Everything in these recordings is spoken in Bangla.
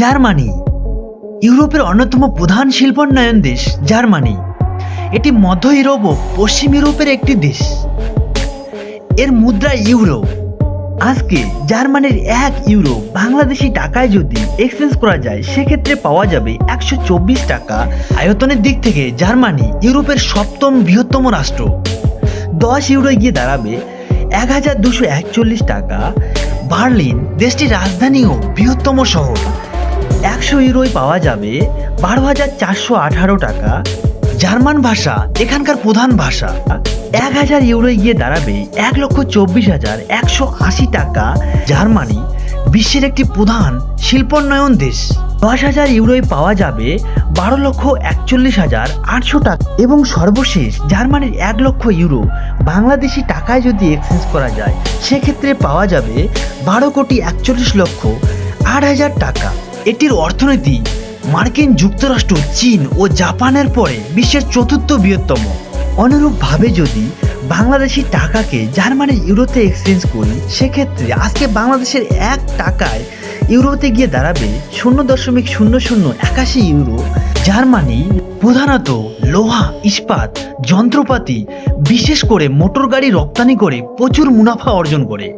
জার্মানি, ইউরোপের অন্যতম প্রধান শিল্পোন্নয়ন দেশ জার্মানি। এটি মধ্য ইউরোপ ও পশ্চিম ইউরোপের একটি দেশ। এর মুদ্রা ইউরো। আজকে জার্মানির এক ইউরো বাংলাদেশি টাকায় যদি এক্সচেঞ্জ করা যায়, সেক্ষেত্রে পাওয়া যাবে একশো চব্বিশ টাকা। আয়তনের দিক থেকে জার্মানি ইউরোপের সপ্তম বৃহত্তম রাষ্ট্র। দশ ইউরো গিয়ে দাঁড়াবে এক হাজার দুশো একচল্লিশ টাকা। বার্লিন দেশটির রাজধানী ও বৃহত্তম শহর। একশো ইউরোয় পাওয়া যাবে বারো হাজার চারশো আঠারো টাকা। জার্মান ভাষা, এখানকার প্রধান ভাষা। এক হাজার ইউরোয় গিয়ে দাঁড়াবে এক লক্ষ চব্বিশ হাজার একশো আশি টাকা। জার্মানি, বিশ্বের একটি প্রধান শিল্পোন্নয়ন দেশ। দশ হাজার ইউরোয় পাওয়া যাবে বারো লক্ষ একচল্লিশ হাজার আটশো টাকা। এবং সর্বশেষ, জার্মানির এক লক্ষ ইউরো। বাংলাদেশি টাকায় যদি এক্সচেঞ্জ করা যায়, সেক্ষেত্রে পাওয়া যাবে বারো কোটি একচল্লিশ লক্ষ আট হাজার টাকা। এটির অর্থনীতি মার্কিন যুক্তরাষ্ট্র, চীন ও জাপানের পরে বিশ্বের চতুর্থ বৃহত্তম। অনুরূপভাবে যদি বাংলাদেশি টাকাকে জার্মানির ইউরোতে এক্সচেঞ্জ করি, সেক্ষেত্রে আজকে বাংলাদেশের এক টাকায় ইউরোতে গিয়ে দাঁড়াবে শূন্য দশমিক শূন্য শূন্য একাশি ইউরো। জার্মানি প্রধানত লোহা, ইস্পাত, যন্ত্রপাতি, বিশেষ করে মোটর গাড়ি রপ্তানি করে প্রচুর মুনাফা অর্জন করে।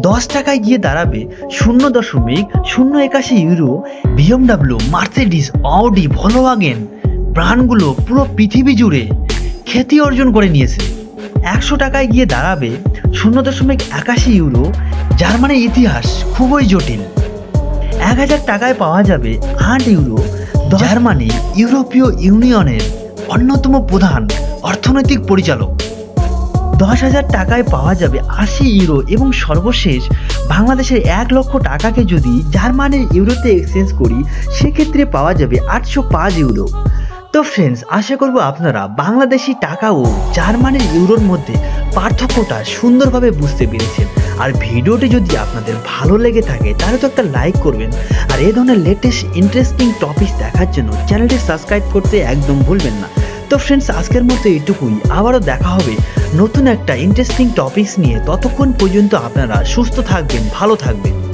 দশ টাকায় গিয়ে দাঁড়াবে শূন্য দশমিক শূন্য একাশি euro BMW Mercedes Audi Volkswagen ব্র্যান্ডগুলো পুরো পৃথিবী জুড়ে খ্যাতি অর্জন করে নিয়েছে। একশো টাকায় গিয়ে দাঁড়াবে শূন্য দশমিক একাশি ইউরো জার্মানির ইতিহাস খুবই জটিল। এক হাজার টাকায় পাওয়া যাবে আট ইউরো জার্মানি ইউরোপীয় ইউনিয়নের অন্যতম প্রধান অর্থনৈতিক পরিচালক। দশ হাজার টাকায় পাওয়া যাবে আশি ইউরো এবং সর্বশেষ বাংলাদেশের এক লক্ষ টাকাকে যদি জার্মানির ইউরোতে এক্সচেঞ্জ করি, সেক্ষেত্রে পাওয়া যাবে আটশো পাঁচ ইউরো। তো ফ্রেন্ডস আশা করব আপনারা বাংলাদেশি টাকা ও জার্মানির ইউরোর মধ্যে পার্থক্যটা সুন্দরভাবে বুঝতে পেরেছেন। আর ভিডিওটি যদি আপনাদের ভালো লেগে থাকে, তাহলে তো একটা লাইক করবেন। আর এই ধরনের লেটেস্ট ইন্টারেস্টিং টপিকস দেখার জন্য চ্যানেলটি সাবস্ক্রাইব করতে একদম ভুলবেন না। তো ফ্রেন্ডস আজকের মতো এটুকুই আবারও দেখা হবে নতুন একটা ইন্টারেস্টিং টপিকস নিয়ে ততক্ষণ পর্যন্ত আপনারা সুস্থ থাকবেন ভালো থাকবেন।